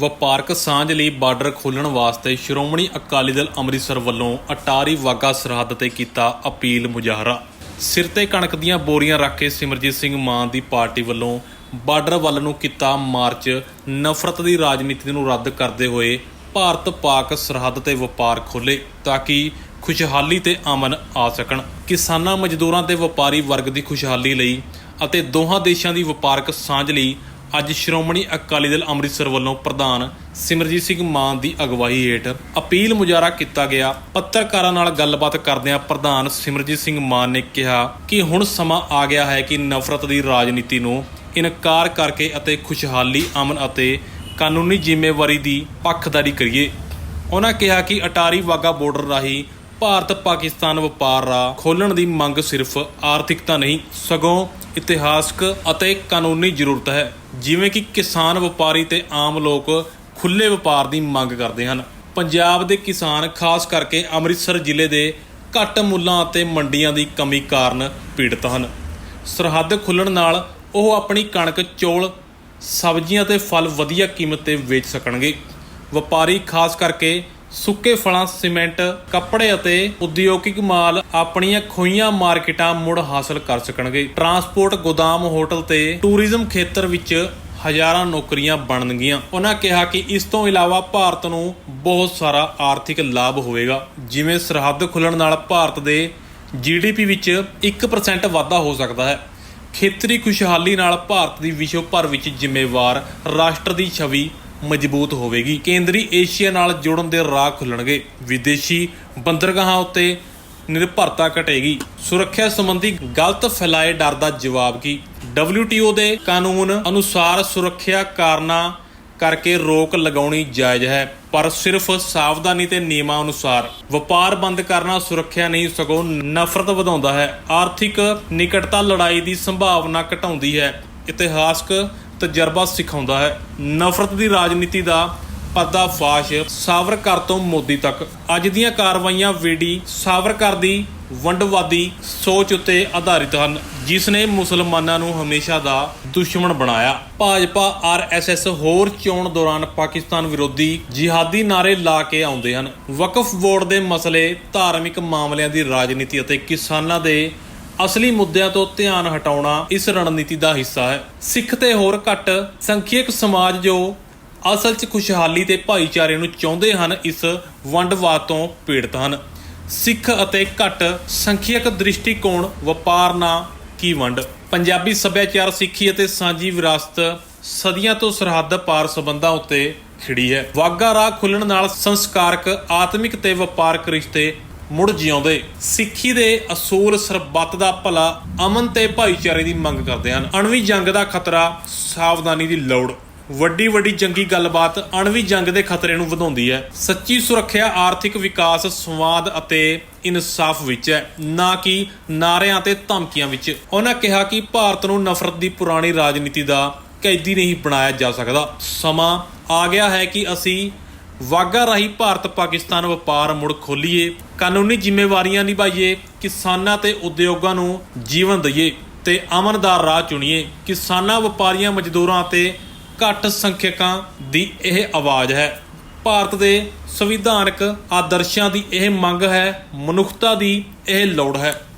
ਵਪਾਰਕ ਸਾਂਝ ਲਈ ਬਾਰਡਰ ਖੋਲ੍ਹਣ ਵਾਸਤੇ ਸ਼੍ਰੋਮਣੀ ਅਕਾਲੀ ਦਲ ਅੰਮ੍ਰਿਤਸਰ ਵੱਲੋਂ ਅਟਾਰੀ ਵਾਗਾ ਸਰਹੱਦ ਤੇ ਕੀਤਾ ਅਪੀਲ ਮੁਜ਼ਾਹਰਾ। ਸਿਰ ਤੇ ਕਣਕ ਦੀਆਂ ਬੋਰੀਆਂ ਰੱਖ ਕੇ ਸਿਮਰਜੀਤ ਸਿੰਘ ਮਾਨ ਦੀ ਪਾਰਟੀ ਵੱਲੋਂ ਬਾਰਡਰ ਵੱਲ ਨੂੰ ਕੀਤਾ ਮਾਰਚ, ਨਫ਼ਰਤ ਦੀ ਰਾਜਨੀਤੀ ਨੂੰ ਰੱਦ ਕਰਦੇ ਹੋਏ ਭਾਰਤ ਪਾਕ ਸਰਹੱਦ ਤੇ ਵਪਾਰ ਖੋਲੇ ਤਾਂ ਕਿ ਖੁਸ਼ਹਾਲੀ ਤੇ ਅਮਨ ਆ ਸਕਣ। ਕਿਸਾਨਾਂ ਮਜ਼ਦੂਰਾਂ ਤੇ ਵਪਾਰੀ ਵਰਗ ਦੀ ਖੁਸ਼ਹਾਲੀ ਲਈ ਅਤੇ ਦੋਹਾਂ ਦੇਸ਼ਾਂ ਦੀ ਵਪਾਰਕ ਸਾਂਝ ਲਈ ਅੱਜ ਸ਼੍ਰੋਮਣੀ ਅਕਾਲੀ ਦਲ ਅੰਮ੍ਰਿਤਸਰ ਵੱਲੋਂ ਪ੍ਰਧਾਨ ਸਿਮਰਜੀਤ ਸਿੰਘ ਮਾਨ ਦੀ ਅਗਵਾਈ ਹੇਠ ਅਪੀਲ ਮੁਜ਼ਾਹਰਾ ਕੀਤਾ ਗਿਆ। ਪੱਤਰਕਾਰਾਂ ਨਾਲ ਗੱਲਬਾਤ ਕਰਦਿਆਂ ਪ੍ਰਧਾਨ ਸਿਮਰਜੀਤ ਸਿੰਘ ਮਾਨ ਨੇ ਕਿਹਾ ਕਿ ਹੁਣ ਸਮਾਂ ਆ ਗਿਆ ਹੈ ਕਿ ਨਫ਼ਰਤ ਦੀ ਰਾਜਨੀਤੀ ਨੂੰ ਇਨਕਾਰ ਕਰਕੇ ਅਤੇ ਖੁਸ਼ਹਾਲੀ, ਅਮਨ ਅਤੇ ਕਾਨੂੰਨੀ ਜ਼ਿੰਮੇਵਾਰੀ ਦੀ ਪੱਖਦਾਰੀ ਕਰੀਏ। ਉਹਨਾਂ ਕਿਹਾ ਕਿ ਅਟਾਰੀ ਵਾਗਾ ਬਾਰਡਰ ਰਾਹੀਂ ਭਾਰਤ ਪਾਕਿਸਤਾਨ ਵਪਾਰ ਰਾਹ ਖੋਲਣ ਦੀ ਮੰਗ ਸਿਰਫ ਆਰਥਿਕਤਾ ਨਹੀਂ, ਸਗੋਂ ਇਤਿਹਾਸਕ ਅਤੇ ਕਾਨੂੰਨੀ ਜ਼ਰੂਰਤ ਹੈ। ਜਿਵੇਂ ਕਿ ਕਿਸਾਨ ਵਪਾਰੀ ਤੇ ਆਮ ਲੋਕ ਖੁੱਲੇ ਵਪਾਰ ਦੀ ਮੰਗ ਕਰਦੇ ਹਨ। ਪੰਜਾਬ ਦੇ ਕਿਸਾਨ, ਖਾਸ ਕਰਕੇ ਅੰਮ੍ਰਿਤਸਰ ਜ਼ਿਲ੍ਹੇ ਦੇ ਘੱਟ ਮੁੱਲਾਂ ਅਤੇ ਮੰਡੀਆਂ ਦੀ ਕਮੀ ਕਾਰਨ ਪੀੜਤ ਹਨ। ਸਰਹੱਦ ਖੁੱਲਣ ਨਾਲ ਉਹ ਆਪਣੀ ਕਣਕ, ਚੌਲ, ਸਬਜ਼ੀਆਂ ਤੇ ਫਲ ਵਧੀਆ ਕੀਮਤ ਤੇ ਵੇਚ ਸਕਣਗੇ। ਵਪਾਰੀ, ਖਾਸ ਕਰਕੇ ਸੁੱਕੇ ਫਲਾਂ, ਸੀਮੈਂਟ, ਕੱਪੜੇ ਅਤੇ ਉਦਯੋਗਿਕ ਮਾਲ ਆਪਣੀਆਂ ਖੋਈਆਂ ਮਾਰਕੀਟਾਂ ਮੁੜ ਹਾਸਲ ਕਰ ਸਕਣਗੇ। ਟਰਾਂਸਪੋਰਟ ਗੋਦਾਮ ਹੋਟਲ ਤੇ ਟੂਰਿਜ਼ਮ ਖੇਤਰ ਵਿੱਚ ਹਜ਼ਾਰਾਂ ਨੌਕਰੀਆਂ ਬਣਨਗੀਆਂ। ਉਹਨਾਂ ਕਿਹਾ ਕਿ ਇਸ ਤੋਂ ਇਲਾਵਾ ਭਾਰਤ ਨੂੰ ਬਹੁਤ ਸਾਰਾ ਆਰਥਿਕ ਲਾਭ ਹੋਵੇਗਾ। ਜਿਵੇਂ ਸਰਹੱਦ ਖੁੱਲਣ ਨਾਲ ਭਾਰਤ ਦੇ ਜੀਡੀਪੀ ਵਿੱਚ 1% ਵਾਧਾ ਹੋ ਸਕਦਾ ਹੈ। ਖੇਤਰੀ ਖੁਸ਼ਹਾਲੀ ਨਾਲ ਭਾਰਤ ਦੀ ਵਿਸ਼ਵ ਭਰ ਵਿੱਚ ਜ਼ਿੰਮੇਵਾਰ ਰਾਸ਼ਟਰ ਦੀ ਛਵੀ ਮਜ਼ਬੂਤ ਹੋਵੇਗੀ। ਕੇਂਦਰੀ ਏਸ਼ੀਆ ਨਾਲ ਜੁੜਨ ਦੇ ਰਾਹ ਖੁੱਲਣਗੇ। ਵਿਦੇਸ਼ੀ ਬੰਦਰਗਾਹਾਂ ਉੱਤੇ ਨਿਰਭਰਤਾ ਘਟੇਗੀ। ਸੁਰੱਖਿਆ ਸੰਬੰਧੀ ਗਲਤ ਫੈਲਾਏ ਡਰ ਦਾ ਜਵਾਬ ਕੀ? WTO ਦੇ ਕਾਨੂੰਨ ਅਨੁਸਾਰ ਸੁਰੱਖਿਆ ਕਾਰਨਾਂ ਕਰਕੇ ਰੋਕ ਲਗਾਉਣੀ ਜਾਇਜ਼ ਹੈ, ਪਰ ਸਿਰਫ ਸਾਵਧਾਨੀ ਤੇ ਨਿਯਮਾਂ ਅਨੁਸਾਰ। ਵਪਾਰ ਬੰਦ ਕਰਨਾ ਸੁਰੱਖਿਆ ਨਹੀਂ, ਸਗੋਂ ਨਫ਼ਰਤ ਵਧਾਉਂਦਾ ਹੈ। ਆਰਥਿਕ ਨਿਕਟਤਾ ਲੜਾਈ ਦੀ ਸੰਭਾਵਨਾ ਘਟਾਉਂਦੀ ਹੈ। ਇਤਿਹਾਸਕ ਤਜਰਬਾ ਸਿਖਾਉਂਦਾ ਹੈ। ਨਫ਼ਰਤ ਦੀ ਰਾਜਨੀਤੀ ਦਾ ਪਰਦਾਫਾਸ਼ ਸਾਵਰਕਰ ਤੋਂ ਮੋਦੀ ਤੱਕ। ਅੱਜ ਦੀਆਂ ਕਾਰਵਾਈਆਂ ਵੇਡੀ ਸਾਵਰਕਰ ਦੀ ਵੰਡਵਾਦੀ ਸੋਚ ਉੱਤੇ ਆਧਾਰਿਤ ਹਨ, ਜਿਸ ਨੇ ਮੁਸਲਮਾਨਾਂ ਨੂੰ ਹਮੇਸ਼ਾ ਦਾ ਦੁਸ਼ਮਣ ਬਣਾਇਆ। ਭਾਜਪਾ ਆਰਐਸਐਸ ਹੋਰ ਚੋਣ ਦੌਰਾਨ ਪਾਕਿਸਤਾਨ ਵਿਰੋਧੀ ਜਿਹਾਦੀ ਨਾਰੇ ਲਾ ਕੇ ਆਉਂਦੇ ਹਨ। ਵਕਫ ਬੋਰਡ ਦੇ ਮਸਲੇ, ਧਾਰਮਿਕ ਮਾਮਲਿਆਂ ਦੀ ਰਾਜਨੀਤੀ ਅਤੇ ਕਿਸਾਨਾਂ ਦੇ ਅਸਲੀ ਮੁੱਦਿਆਂ ਤੋਂ ਧਿਆਨ ਹਟਾਉਣਾ ਇਸ ਰਣਨੀਤੀ ਦਾ ਹਿੱਸਾ ਹੈ। ਸਿੱਖ ਤੇ ਹੋਰ ਘੱਟ ਸੰਖਿਅਕ ਸਮਾਜ ਜੋ ਅਸਲ 'ਚ ਖੁਸ਼ਹਾਲੀ ਤੇ ਭਾਈਚਾਰੇ ਨੂੰ ਚਾਹੁੰਦੇ ਹਨ, ਇਸ ਵੰਡਵਾਦ ਤੋਂ ਪੀੜਤ ਹਨ। ਸਿੱਖ ਅਤੇ ਘੱਟ ਸੰਖਿਅਕ ਦ੍ਰਿਸ਼ਟੀਕੋਣ ਵਪਾਰ ਨਾ ਕੀ ਵੰਡ। ਪੰਜਾਬੀ ਸੱਭਿਆਚਾਰ ਸਿੱਖੀ ਅਤੇ ਸਾਂਝੀ ਵਿਰਾਸਤ ਸਦੀਆਂ ਤੋਂ ਸਰਹੱਦ ਪਾਰ ਸਬੰਧਾਂ ਉੱਤੇ ਖਿੜੀ ਹੈ। ਵਾਗਾ ਰਾਹ ਖੁੱਲਣ ਨਾਲ ਸੰਸਕਾਰਕ, ਆਤਮਿਕ ਤੇ ਵਪਾਰਕ ਰਿਸ਼ਤੇ ਮੁੜ ਜਿਉਂਦੇ। ਸਿੱਖੀ ਦੇ ਅਸੂਲ ਸਰਬੱਤ ਦਾ ਭਲਾ ਅਮਨ ਤੇ ਭਾਈਚਾਰੇ ਦੀ ਮੰਗ ਕਰਦੇ ਹਨ। ਅਣਵੀ ਜੰਗ ਦਾ ਖਤਰਾ ਸਾਵਧਾਨੀ ਦੀ ਲੋੜ। ਵੱਡੀ ਵੱਡੀ ਜੰਗੀ ਗੱਲਬਾਤ ਅਣਵੀ ਜੰਗ ਦੇ ਖਤਰੇ ਨੂੰ ਵਧਾਉਂਦੀ ਹੈ। ਸੱਚੀ ਸੁਰੱਖਿਆ, ਆਰਥਿਕ ਵਿਕਾਸ, ਸੰਵਾਦ ਅਤੇ ਇਨਸਾਫ ਵਿੱਚ ਹੈ। ਨਾ ਕਿ ਨਾਰਿਆਂ ਤੇ ਧਮਕੀਆਂ ਵਿੱਚ। ਉਹਨਾਂ ਕਿਹਾ ਕਿ ਭਾਰਤ ਨੂੰ ਨਫ਼ਰਤ ਦੀ ਪੁਰਾਣੀ ਰਾਜਨੀਤੀ ਦਾ ਕੈਦੀ ਨਹੀਂ ਬਣਾਇਆ ਜਾ ਸਕਦਾ। ਸਮਾਂ ਆ ਗਿਆ ਹੈ ਕਿ ਅਸੀਂ ਵਾਗਾ ਰਾਹੀਂ ਭਾਰਤ ਪਾਕਿਸਤਾਨ ਵਪਾਰ ਮੁੜ ਖੋਲੀਏ। ਕਾਨੂੰਨੀ ਜ਼ਿੰਮੇਵਾਰੀਆਂ ਨਿਭਾਈਏ। ਕਿਸਾਨਾਂ ਤੇ ਉਦਯੋਗਾਂ ਨੂੰ ਜੀਵਨ ਦਈਏ ਤੇ ਅਮਨ ਦਾ ਰਾਹ ਚੁਣੀਏ। ਕਿਸਾਨਾਂ ਵਪਾਰੀਆਂ ਮਜ਼ਦੂਰਾਂ ਤੇ ਘੱਟ ਸੰਖਿਅਕਾਂ ਦੀ ਇਹ ਆਵਾਜ਼ ਹੈ। ਭਾਰਤ ਦੇ ਸੰਵਿਧਾਨਕ ਆਦਰਸ਼ਾਂ ਦੀ ਇਹ ਮੰਗ ਹੈ। ਮਨੁੱਖਤਾ ਦੀ ਇਹ ਲੋੜ ਹੈ।